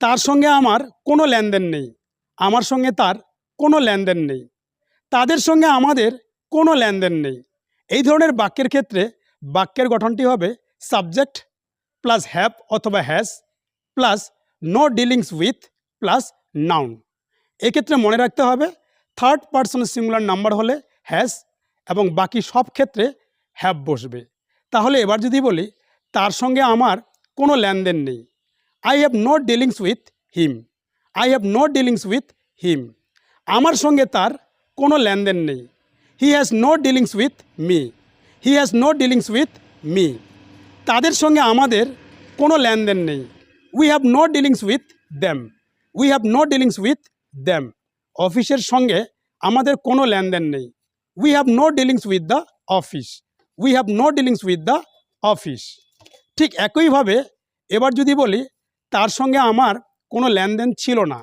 তার সঙ্গে আমার কোনো লেনদেন নেই। আমার সঙ্গে তার কোনো লেনদেন নেই। তাদের সঙ্গে আমাদের কোনো লেনদেন নেই। এই ধরনের বাক্যের ক্ষেত্রে বাক্যের গঠনটি হবে সাবজেক্ট প্লাস হ্যাভ অথবা has plus no dealings with plus noun এক্ষেত্রে মনে রাখতে হবে থার্ড পার্সন সিঙ্গুলার নাম্বার হলে হ্যাজ এবং বাকি সব ক্ষেত্রে হ্যাভ বসবে। তাহলে এবার যদি বলি, তার সঙ্গে আমার কোনো লেনদেন নেই। I have no dealings with him I have no dealings with him আমার সঙ্গে তার কোনো লেনদেন নেই। He has no dealings with me he has no dealings with me তাদের সঙ্গে আমাদের কোনো লেনদেন নেই। We have no dealings with them we have no dealings with them অফিসের সঙ্গে আমাদের কোনো লেনদেন নেই। We have no dealings with the office we have no dealings with the office ঠিক একইভাবে এবার যদি বলি তার সঙ্গে আমার কোনো লেনদেন ছিল না।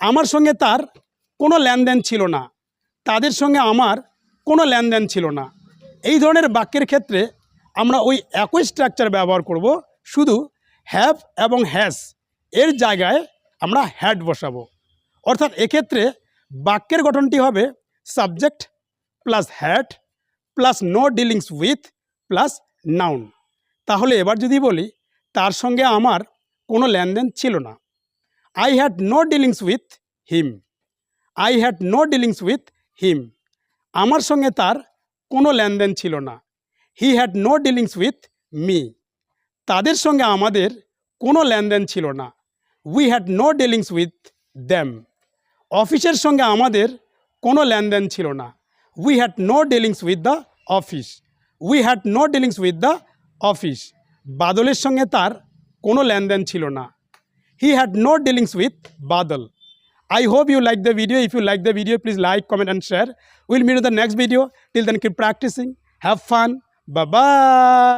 আমার সঙ্গে তার কোনো লেনদেন ছিল না। তাদের সঙ্গে আমার কোনো লেনদেন ছিল না। এই ধরনের বাক্যের ক্ষেত্রে আমরা ওই একই স্ট্রাকচার ব্যবহার করব, শুধু হ্যাভ এবং হ্যাজ এর জায়গায় আমরা হ্যাড বসাবো। অর্থাৎ এক্ষেত্রে বাক্যের গঠনটি হবে subject plus had plus no dealings with plus noun তাহলে এবার যদি বলি, তার সঙ্গে আমার কোনো লেনদেন ছিল না। I had no dealings with him I had no dealings with him আমার সঙ্গে তার কোনো লেনদেন ছিল না। He had no dealings with me তাদের সঙ্গে আমাদের কোনো লেনদেন ছিল না। We had no dealings with them অফিসের সঙ্গে আমাদের কোনো লেনদেন ছিল না। We had no dealings with the office we had no dealings with the office বাদলের সঙ্গে তার কোনো লেনদেন ছিল না he had no dealings with Badal I hope you like the video If you like the video like, comment and share. We'll meet in the next video. Till then, keep practicing. Have fun. Bye-bye.